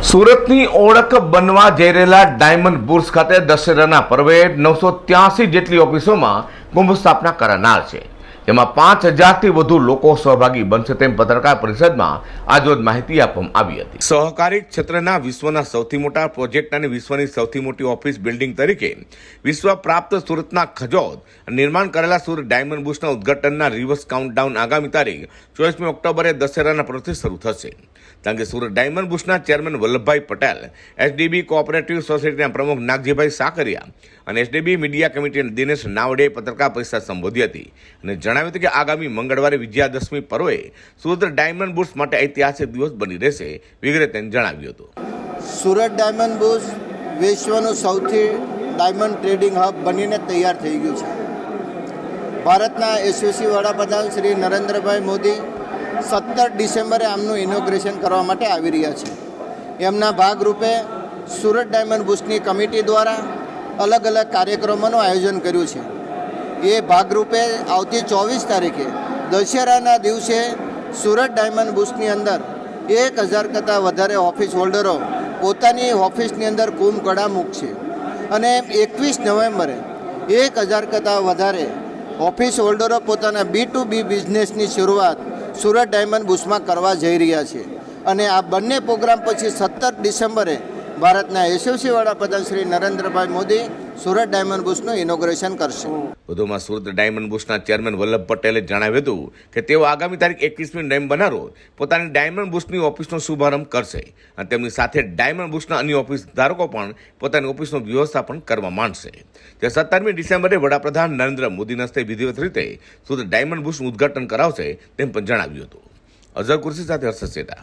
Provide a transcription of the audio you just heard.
સુરતની ઓળખ બનવા જઈ રહેલા ડાયમંડ બુર્સ ખાતે દશેરાના પર્વે નવસો ત્યાસી જેટલી ઓફિસોમાં કુંભ સ્થાપના કરાનાર છે. જેમાં પાંચ હજારથી વધુ લોકો સહભાગી બનશે તેમ પત્રકાર પરિષદમાં આજરોજ માહિતી આપવામાં આવી હતી. સહકારી ક્ષેત્રના વિશ્વના સૌથી મોટા પ્રોજેક્ટ અને વિશ્વની સૌથી મોટી ઓફિસ બિલ્ડિંગ તરીકે વિશ્વ પ્રાપ્ત સુરતના ખજોદ નિર્માણ કરેલા સુરત ડાયમંડ બુશના ઉદ્ઘાટનના રિવર્સ કાઉન્ટડાઉન આગામી તારીખ ચોવીસમી ઓક્ટોબરે દશેરાના પર્વથી શરૂ થશે. કારણ કે Surat diamond બુશના chairman Vallabhbhai Patel, SDB cooperative સોસાયટીના પ્રમુખ નાગજીભાઈ સાકરિયા અને SDB media committee Dinesh Navade પત્રકાર પરિષદ સંબોધી હતી અને જણાવ્યું હતું કે આગામી મંગળવારે વિજયાદશમી પર્વે સુરત ડાયમંડ બુશ માટે ઐતિહાસિક દિવસ બની રહેશે વગેરે તેને જણાવ્યું હતું. સુરત ડાયમંડ બુશ વિશ્વનું સૌથી ડાયમંડ ટ્રેડિંગ હબ બનીને તૈયાર થઈ ગયું છે. ભારતના યશસ્વી વડાપ્રધાન શ્રી નરેન્દ્રભાઈ મોદી સત્તર ડિસેમ્બરે આમનું ઇનોગ્રેશન કરવા માટે આવી રહ્યા છે. એમના ભાગરૂપે સુરત ડાયમંડ બુશની કમિટી દ્વારા અલગ અલગ કાર્યક્રમોનું આયોજન કર્યું છે. એ ભાગરૂપે આવતી ચોવીસ તારીખે દશેરાના દિવસે સુરત ડાયમંડ બુશની અંદર એક હજાર કરતાં વધારે ઓફિસ હોલ્ડરો પોતાની ઓફિસની અંદર કુંભકળા મૂકશે અને એકવીસ નવેમ્બરે એક હજાર કરતાં વધારે ઓફિસ હોલ્ડરો પોતાના બી ટુ બી બિઝનેસની શરૂઆત સુરત ડાયમંડ બુશમાં કરવા જઈ રહ્યા છે. અને આ બંને પ્રોગ્રામ પછી સત્તર ડિસેમ્બરે ભારતના યશસ્વી વડાપ્રધાન શ્રી નરેન્દ્રભાઈ મોદી સુરત ડાયમંડ બુશનું ઇનોગ્રેશન કરશે. વધુમાં સુરત ડાયમંડ બુશના ચેરમેન વલ્લભ પટેલે જણાવ્યું હતું કે તેઓ આગામી તારીખ એકવીસમી નવેમ્બરના રોજ પોતાની ડાયમંડ બુશની ઓફિસનો શુભારંભ કરશે અને તેમની સાથે ડાયમંડ બુશના અન્ય ઓફિસ ધારકો પણ પોતાની ઓફિસનું વ્યવસ્થાપન કરવા માંડશે. જે સત્તરમી ડિસેમ્બરે વડાપ્રધાન નરેન્દ્ર મોદીના હસ્તે વિધિવત રીતે સુરત ડાયમંડ બુશનું ઉદ્ઘાટન કરાવશે તેમ પણ જણાવ્યું હતું. અઝર કુર્સી સાથે હર્ષદ સેટા.